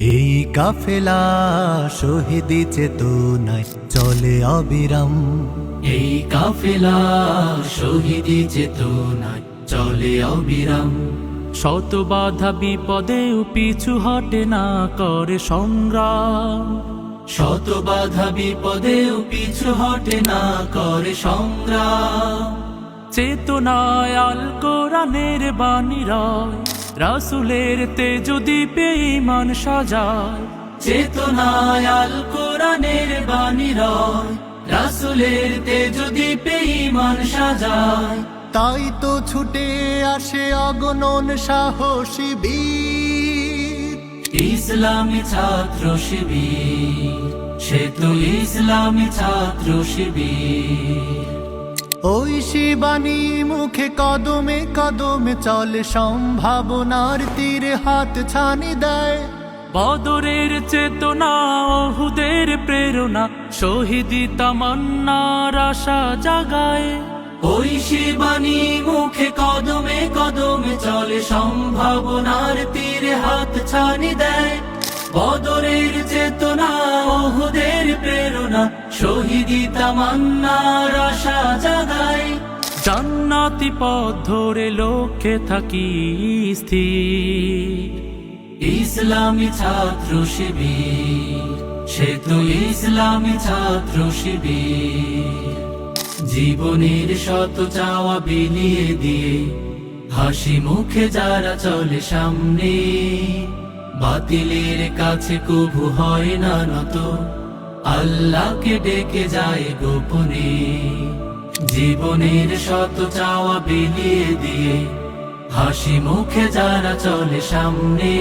এই কাফেলা শহীদি চেতনায় চলে অবিরাম। এই কাফেলা শহীদি চেতনায় চলে অবিরাম। শত বাধা বিপদেও পিছু হটে না করে সংগ্রাম। শত বাধা বিপদেও পিছু হটে না করে সংগ্রাম। চেতনায় আল কোরআনের বাণী রয়। রাসুলের তেজ দ্বীপে ইমান সাজায়। চেতনায় আল কোরআনের বাণী রয়। রাসুলের তেজ দ্বীপে ইমান সাজায়। তাই তো ছুটে আসে অগণন সাহসী বীর। ইসলামী ছাত্র শিবির সে তো ইসলামী ছাত্র শিবির। ওই শিবানী মুখে কদমে কদমে চলে সম্ভাবনার তীরে হাত ছানি দেয়। বদরের চেতনা ওহুদের প্রেরণা শহীদি তামান্নার আশা জাগায়। ওই শিবানী মুখে কদমে কদমে চলে সম্ভাবনার তীরে হাত ছানি দেয়। বদরের চেতনা ওহুদের প্রেরণা শহীদি তামান্নার আশা জাগায় জান্নাতি পথ ধরে লক্ষ্যে থাকি স্থির। ইসলামী ছাত্র শিবির, সে ইসলামী ছাত্র শিবির। জীবনের শত চাওয়া বিলিয়ে দিয়ে, হাসি মুখে যারা চলে সামনে, বাতিলের কাছে কবু হয় না নত। আল্লাহকে ডেকে যায় গোপনে। জীবনের শত চাওয়া বিলিয়ে দিয়ে হাসি মুখে যারা চলে সামনে,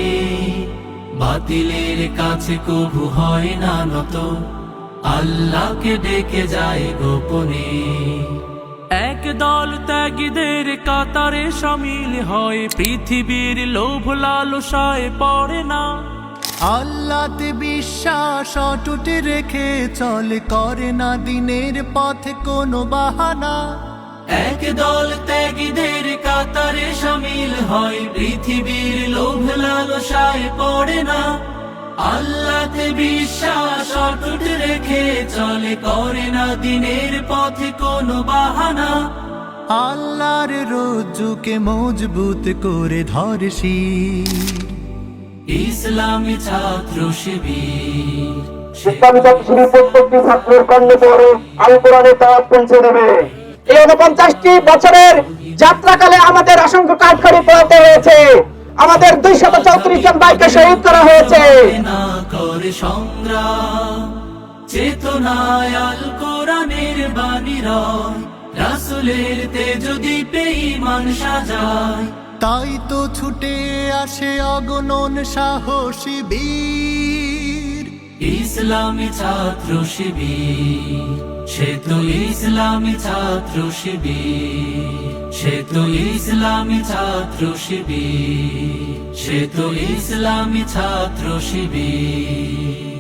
বাতিলের কাছে কবু হয় না নত। আল্লাহকে ডেকে যায় গোপনে। এক দল ত্যাগীদের কাতারে সামিল হয়, পৃথিবীর লোভ লালসায় পড়ে না। আল্লাতে বিশ্বাস অটুট রেখে চলে করে না দিনের পথে কোনো বাহানা। এক দল ত্যাগীদের কাতারে সামিল হয় পৃথিবীর লোভ লালসায় পড়ে না। আল্লাতে বিশ্বাস অটুট রেখে চলে করে না দিনের পথে কোনো বাহানা। আল্লাহর রজ্জুকে মজবুত করে ধরসি ইসলামী ছাত্র শিবির। ইসলামী ছাত্রশিবির প্রত্যেকটি ছাত্রের কর্ণে পরে আল তাওয়াত পৌঁছে দেবে। এই উনপঞ্চাশটি বছরের যাত্রাকালে আমাদের অসংখ্য কাঠখড়ি পোড়াতে হয়েছে। আমাদের দুইশত চৌত্রিশ জন ভাইকে শহীদ করা হয়েছে। না করে সংগ্রাম চেতনায় আল কোরআনের বাণী রাসুলের তেজ দ্বীপে ইমান সাজায়। তাই তো ছুটে আসে অগণন সাহসী বীর। ইসলামী ছাত্র শিবির, সে তো ইসলামী ছাত্র শিবির, সে তো ইসলামী ছাত্র শিবির, সে তো ইসলামী ছাত্র শিবির।